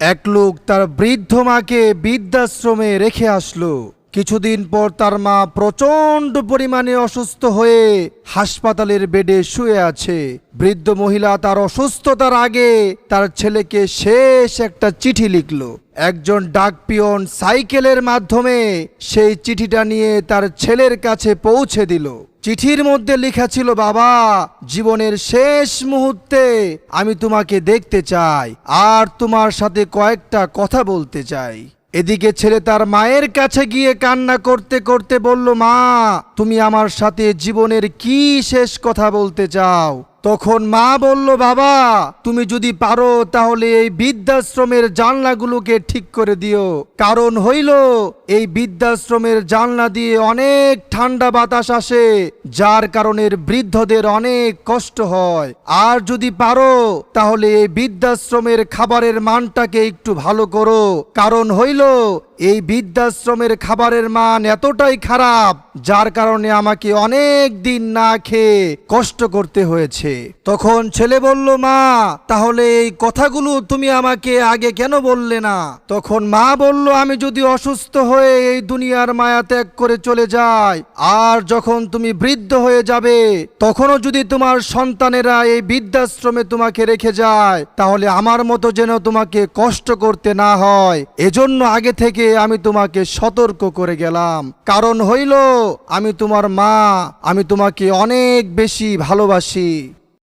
এক লোক তার বৃদ্ধ মাকে বৃদ্ধাশ্রমে রেখে আসলো। কিছুদিন পর তার মা প্রচণ্ড পরিমাণে অসুস্থ হয়ে হাসপাতালের বেডে শুয়ে আছে। বৃদ্ধ মহিলা তার অসুস্থতার আগে তার ছেলেকে শেষ একটা চিঠি লিখল। একজন ডাক পিয়ন সাইকেলের মাধ্যমে সেই চিঠিটা নিয়ে তার ছেলের কাছে পৌঁছে দিল। চিঠির মধ্যে লেখা ছিল, বাবা, জীবনের শেষ মুহূর্তে আমি তোমাকে দেখতে চাই, আর তোমার সাথে কয়েকটা কথা বলতে চাই। এদিকে ছেলে তার মায়ের কাছে গিয়ে কান্না করতে করতে বলল, মা, তুমি আমার সাথে জীবনের কি শেষ কথা বলতে চাও? তখন মা বলল, বাবা, তুমি যদি পারো, তাহলে এই বৃদ্ধাশ্রমের জানলাগুলোকে ঠিক করে দিও। কারণ হইল, এই বৃদ্ধাশ্রমের জানলা দিয়ে অনেক ঠান্ডা বাতাস আসে, যার কারণে বৃদ্ধদের অনেক কষ্ট হয়। আর যদি পারো, তাহলে এই বৃদ্ধাশ্রমের খাবারের মানটাকে একটু ভালো করো। কারণ হইল এই বৃদ্ধাশ্রমের খাবারের মান এতটাই খারাপ, যার কারণে আমাকে অনেক দিন না খেয়ে কষ্ট করতে হয়েছে। তখন ছেলে বলল, মা, তাহলে এই কথাগুলো তুমি আমাকে আগে কেন বললে না? তখন মা বলল, আমি যদি অসুস্থ হয়ে এই দুনিয়ার মায়া ত্যাগ করে চলে যাই, আর যখন তুমি বৃদ্ধ হয়ে যাবে, তখনও যদি তোমার সন্তানেরা এই বৃদ্ধাশ্রমে তোমাকে রেখে যায়, তাহলে আমার মতো যেন তোমাকে কষ্ট করতে না হয়। এজন্য আগে থেকে আমি তোমাকে সতর্ক করে গেলাম। কারণ হইল, আমি তোমার মা, আমি তোমাকে অনেক বেশি ভালোবাসি।